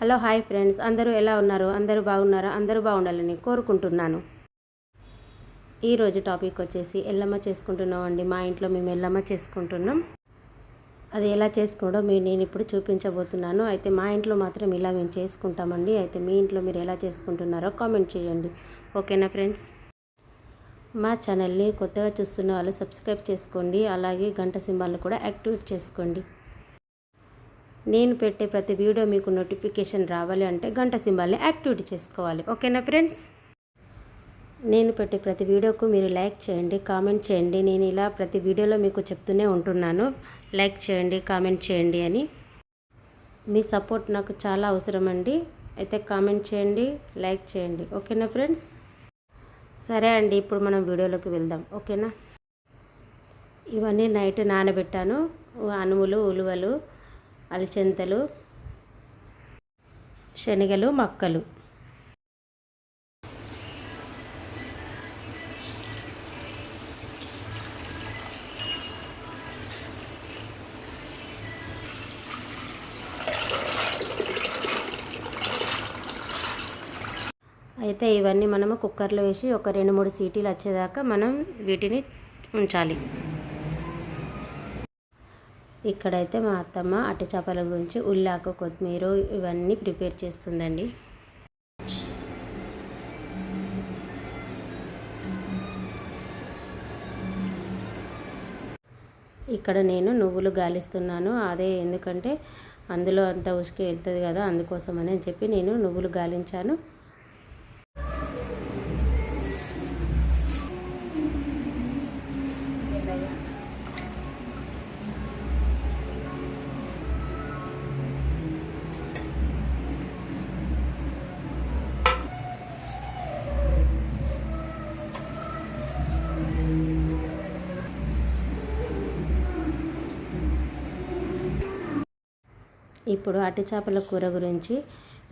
Hello hi friends. అందరూ ఎలా ఉన్నారు? అందరూ బాగున్నారా? అందరూ బాగుండాలని కోరుకుంటున్నాను. ఈరోజు టాపిక్ వచ్చేసి ఎల్లమ్మ చేసుకుంటున్నాం అండి మా ఇంట్లో మేము ఎల్లమ్మ చేసుకుంటున్నాం. అది ఎలా చేసుకుంటో మీరు నేను ఇప్పుడు చూపించబోతున్నాను. అయితే మా ఇంట్లో మాత్రం ఇలా మేము చేసుకుంటామండి. అయితే మీ ఇంట్లో మీరు ఎలా చేసుకుంటున్నారో కామెంట్ చేయండి. ఓకేనా ఫ్రెండ్స్? మా ఛానల్ని కొత్తగా చూస్తున్న వాళ్ళు సబ్స్క్రైబ్ చేసుకోండి. అలాగే గంట సింబాల్ని కూడా యాక్టివేట్ చేసుకోండి. నేను పెట్టే ప్రతి వీడియో మీకు నోటిఫికేషన్ రావాలి అంటే గంట సింబల్ని యాక్టివేట్ చేసుకోవాలి. ఓకేనా ఫ్రెండ్స్? నేను పెట్టే ప్రతి వీడియోకు మీరు లైక్ చేయండి కామెంట్ చేయండి. నేను ఇలా ప్రతి వీడియోలో మీకు చెప్తూనే ఉంటున్నాను. లైక్ చేయండి కామెంట్ చేయండి అని. మీ సపోర్ట్ నాకు చాలా అవసరం అండి అయితే కామెంట్ చేయండి లైక్ చేయండి. ఓకేనా ఫ్రెండ్స్? సరే అండి ఇప్పుడు మనం వీడియోలోకి వెళ్దాం. ఓకేనా? ఇవన్నీ నైట్ నానబెట్టాను. అనుములు ఉలువలు అలచెంతలు శనగలు మక్కలు. అయితే ఇవన్నీ మనము కుక్కర్లో వేసి ఒక రెండు మూడు సీటీలు వచ్చేదాకా మనం వీటిని ఉంచాలి. ఇక్కడైతే మా అత్తమ్మ అట్టి చేపల గురించి ఉల్లాకు కొత్తిమీర ఇవన్నీ ప్రిపేర్ చేస్తుందండి. ఇక్కడ నేను నువ్వులు గాలిస్తున్నాను. అదే ఎందుకంటే అందులో అంత ఉసుక వెళ్తుంది కదా అందుకోసమని అని చెప్పి నేను నువ్వులు గాలించాను. ఇప్పుడు అట్టి చేపల కూర గురించి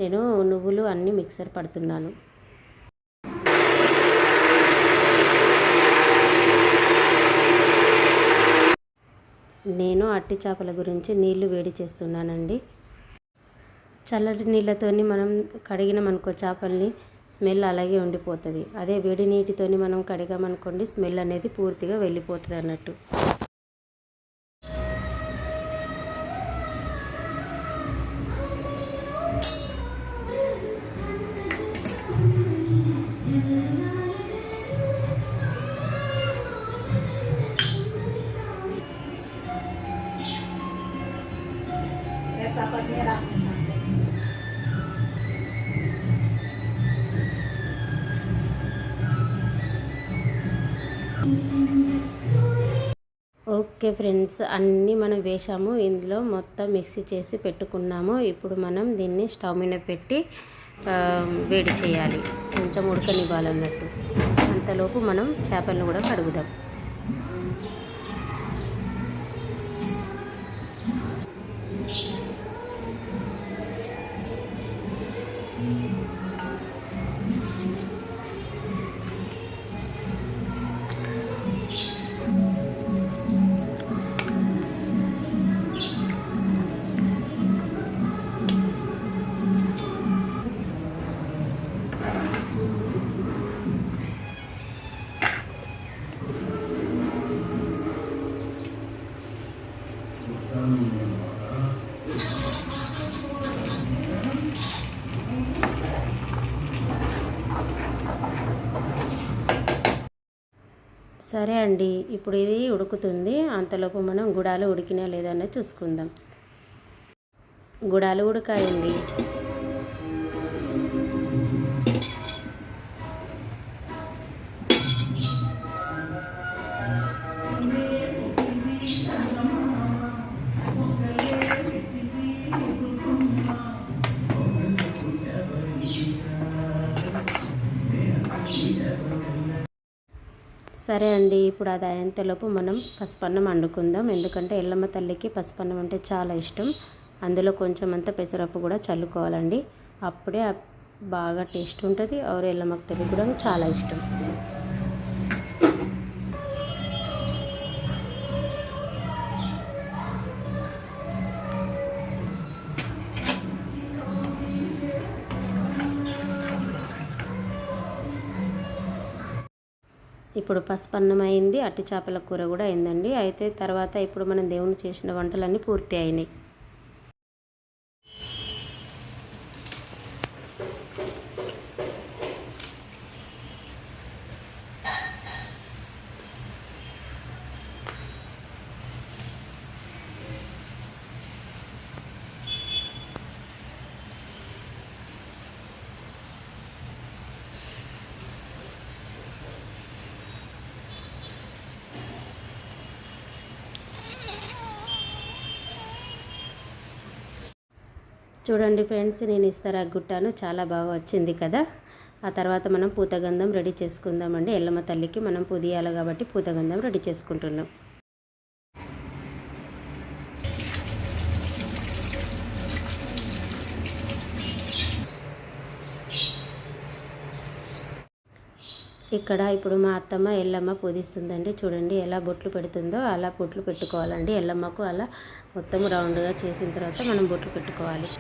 నేను నువ్వులు అన్నీ మిక్సర్ పడుతున్నాను. నేను అట్టి చేపల గురించి నీళ్ళు వేడి చేస్తున్నానండి. చల్లటి నీళ్ళతోని మనం కడిగినామనుకో చేపల్ని స్మెల్ అలాగే ఉండిపోతుంది. అదే వేడి నీటితోని మనం కడిగామనుకోండి స్మెల్ అనేది పూర్తిగా వెళ్ళిపోతుంది అన్నట్టు ఓకే ఫ్రెండ్స్ అన్నీ మనం వేసాము ఇందులో మొత్తం మిక్సీ చేసి పెట్టుకున్నాము. ఇప్పుడు మనం దీన్ని స్టవ్ మీద పెట్టి వేడి చేయాలి. కొంచెం ఉడకనివ్వాలన్నట్టు. అంతలోపు మనం చేపలను కూడా కడుగుదాం. సరే అండి ఇప్పుడు ఇది ఉడుకుతుంది. అంతలోపు మనం గుడాలు ఉడికినా లేదన్నది చూసుకుందాం. గుడాలు ఉడకాయండి. సరే అండి ఇప్పుడు అది అయ్యేంతలోపు మనం పసుపన్నం వండుకుందాం. ఎందుకంటే ఎల్లమ్మ తల్లికి పసుపన్నం అంటే చాలా ఇష్టం. అందులో కొంచెం అంతా పెసరప్పు కూడా చల్లుకోవాలండి. అప్పుడే బాగా టేస్ట్ ఉంటుంది. ఎవరు ఎల్లమ్మకి తల్లి కూడా చాలా ఇష్టం. ఇప్పుడు పసుపు అన్నం అయింది అట్టి చేపల కూర కూడా అయిందండి. అయితే తర్వాత ఇప్పుడు మనం దేవుని చేసిన వంటలన్నీ పూర్తి అయినాయి. చూడండి ఫ్రెండ్స్ నేను ఇస్తారా గుట్టాను చాలా బాగా వచ్చింది కదా. ఆ తర్వాత మనం పూతగంధం రెడీ చేసుకుందామండి. ఎల్లమ్మ తల్లికి మనం పుదియాలి కాబట్టి పూతగంధం రెడీ చేసుకుంటున్నాం. ఇక్కడ ఇప్పుడు మా అత్తమ్మ ఎల్లమ్మ పూజిస్తుందండి. చూడండి ఎలా బొట్లు పెడుతుందో అలా బొట్లు పెట్టుకోవాలండి. ఎల్లమ్మకు అలా మొత్తం రౌండ్గా చేసిన తర్వాత మనం బొట్లు పెట్టుకోవాలి.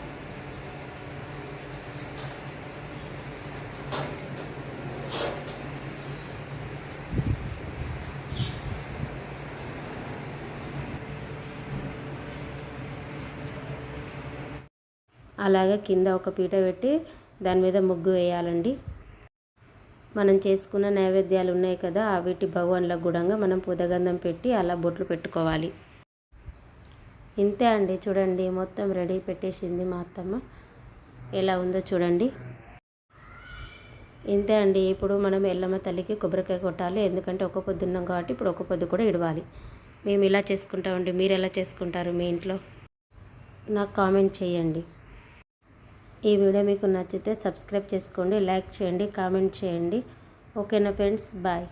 అలాగే కింద ఒక పీట పెట్టి దాని మీద ముగ్గు వేయాలండి. మనం చేసుకున్న నైవేద్యాలు ఉన్నాయి కదా వీటి భగవాన్లకు కూడా మనం పుదగంధం పెట్టి అలా బొట్లు పెట్టుకోవాలి. ఇంతే అండి. చూడండి మొత్తం రెడీ పెట్టేసింది మా అత్తమ్మ. ఎలా ఉందో చూడండి. ఇంతే అండి. ఇప్పుడు మనం ఎల్లమ్మ తల్లికి కొబ్బరికాయ కొట్టాలి. ఎందుకంటే ఒక పొద్దున్నాం కాబట్టి ఇప్పుడు ఒక పొద్దు కూడా ఇడవాలి. మేము ఇలా చేసుకుంటామండి. మీరు ఎలా చేసుకుంటారు మీ ఇంట్లో? నాకు కామెంట్ చేయండి. ఈ వీడియో మీకు నచ్చితే సబ్స్క్రైబ్ చేసుకోండి లైక్ చేయండి కామెంట్ చేయండి. ఓకేనా ఫ్రెండ్స్? బాయ్.